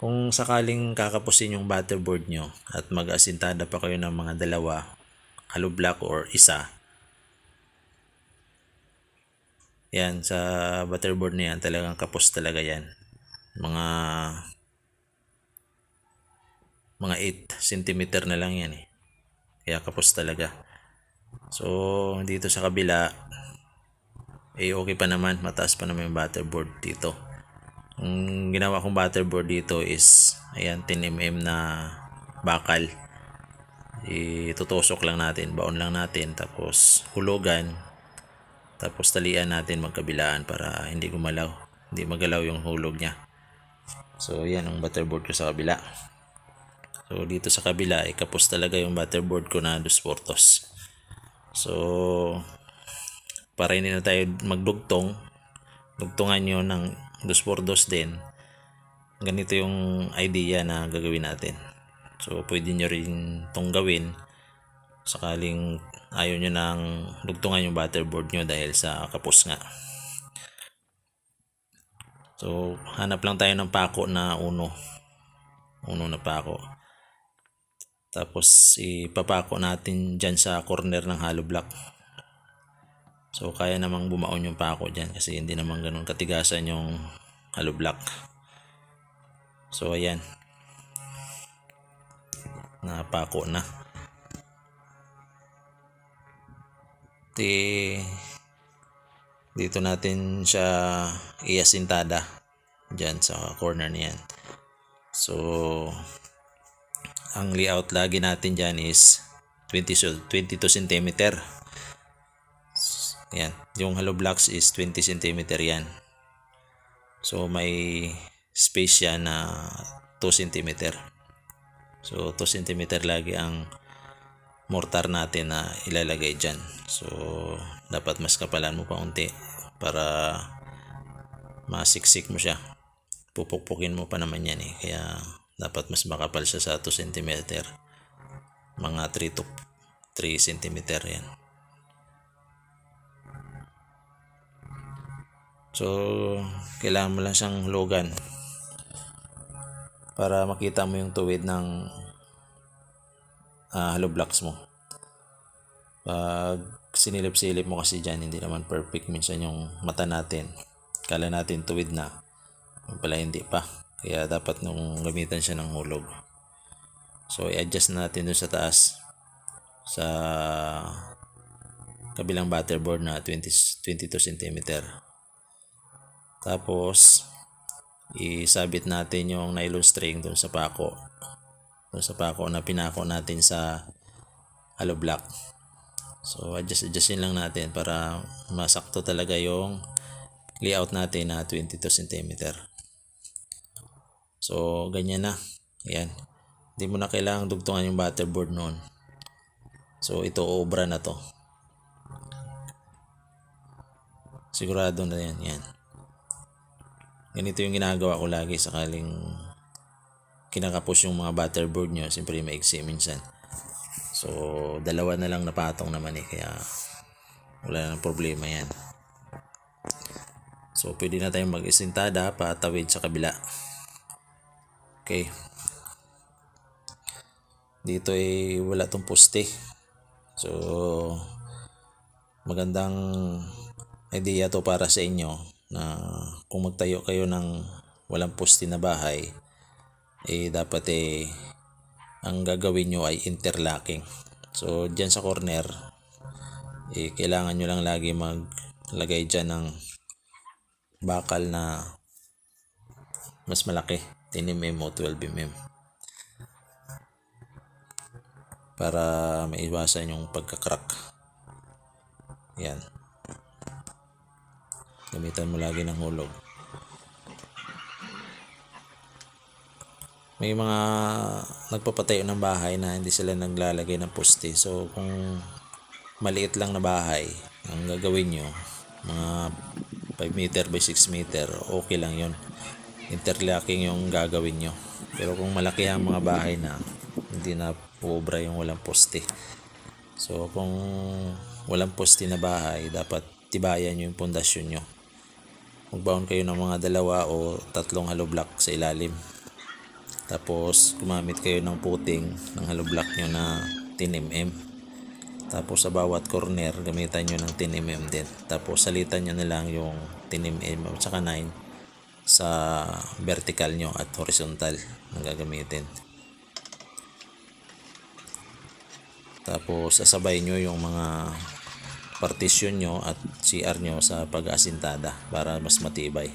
Kung sakaling kakapusin yung butterboard nyo at mag-asintada pa kayo ng mga dalawa, hollow block or isa, yan, sa butterboard na yan, talagang kapos talaga yan. Mga mga 8 cm na lang yan eh. Kaya kapos talaga. So, dito sa kabila, eh okay pa naman, mataas pa naman yung butterboard dito. Ang ginawa kong butterboard dito is, ayan, 10mm na bakal. Itutusok lang natin, baon lang natin, tapos hulugan, tapos talian natin magkabilaan para hindi gumalaw, hindi magalaw yung hulog niya. So, yan ang butterboard ko sa kabila. So, dito sa kabila, eh, kapos talaga yung butterboard ko na dos portos. So, para hindi na tayo magdugtong, dugtungan nyo ng dos por dos din. Ganito yung idea na gagawin natin. So, pwede nyo rin tong gawin sakaling ayaw nyo nang dugtungan yung butterboard nyo dahil sa kapos nga. So, hanap lang tayo ng pako na uno. Uno na pako. Tapos, ipapako natin dyan sa corner ng hollow block. So, kaya namang bumaon yung pako dyan kasi hindi naman ganun katigasan yung hollow block. So, ayan. Napako na. Di, dito natin siya iasintada dyan sa corner niyan. So, ang layout lagi natin dyan is 20, so- 22 cm. Yan. Yung hollow blocks is 20 cm yan. So, may space yan na 2 cm. So, 2 cm lagi ang mortar natin na ilalagay dyan. So, dapat mas kapalan mo pa unti para masiksik mo siya. Pupukpukin mo pa naman yan eh. Kaya, dapat mas makapal siya sa 2 cm. Mga 3 to 3 cm yan. So, kailangan mo lang siyang hulugan para makita mo yung tuwid ng ah, hollow blocks mo. Pag sinilip-silip mo kasi dyan, hindi naman perfect minsan yung mata natin. Kala natin tuwid na. Pala hindi pa. Kaya dapat nung gamitan siya ng hulog. So, i-adjust natin dun sa taas sa kabilang butterboard na 20, 22 cm. Tapos, isabit natin yung nylon string dun sa pako. Dun sa pako na pinako natin sa hollow block. So, adjust adjustin lang natin para masakto talaga yung layout natin na 22 cm. So, ganyan na. Ayan. Hindi mo na kailangang dugtungan yung butterboard noon. So, ito obra na to. Sigurado na yan. Yan. Ganito yung ginagawa ko lagi sakaling kinakapos yung mga butterboard nyo. Siyempre maiksi minsan. So, dalawa na lang napatong naman eh. Kaya, wala nang problema yan. So, pwede na tayong mag-isintada patawid sa kabila. Okay. Dito ay wala tong poste. So, magandang idea to para sa inyo na kung magtayo kayo ng walang poste na bahay, eh dapat eh ang gagawin nyo ay interlocking. So, dyan sa corner, eh, kailangan nyo lang lagi maglagay dyan ng bakal na mas malaki, 10mm o 12mm. Para maiwasan yung pagkakrack. Yan. Gamitan mo lagi ng hulog. may mga nagpapatayo ng bahay na hindi sila naglalagay ng poste. So, kung maliit lang na bahay, ang gagawin nyo, mga 5 meter by 6 meter, okay lang yon Interlocking yung gagawin nyo. Pero kung malaki ang mga bahay na, hindi na obra yung walang poste. So, kung walang poste na bahay, dapat tibayan nyo yung pundasyon nyo. Magbaon kayo ng mga dalawa o tatlong hollow block sa ilalim Tapos gumamit kayo ng puting ng hollow block nyo na 10mm. Tapos sa bawat corner gamitan nyo ng 10mm din. Tapos salitan nyo na lang yung 10mm at saka 9 sa vertical nyo at horizontal na gagamitin. Tapos sasabay nyo yung mga partition nyo at CR nyo sa pag-asintada para mas matibay.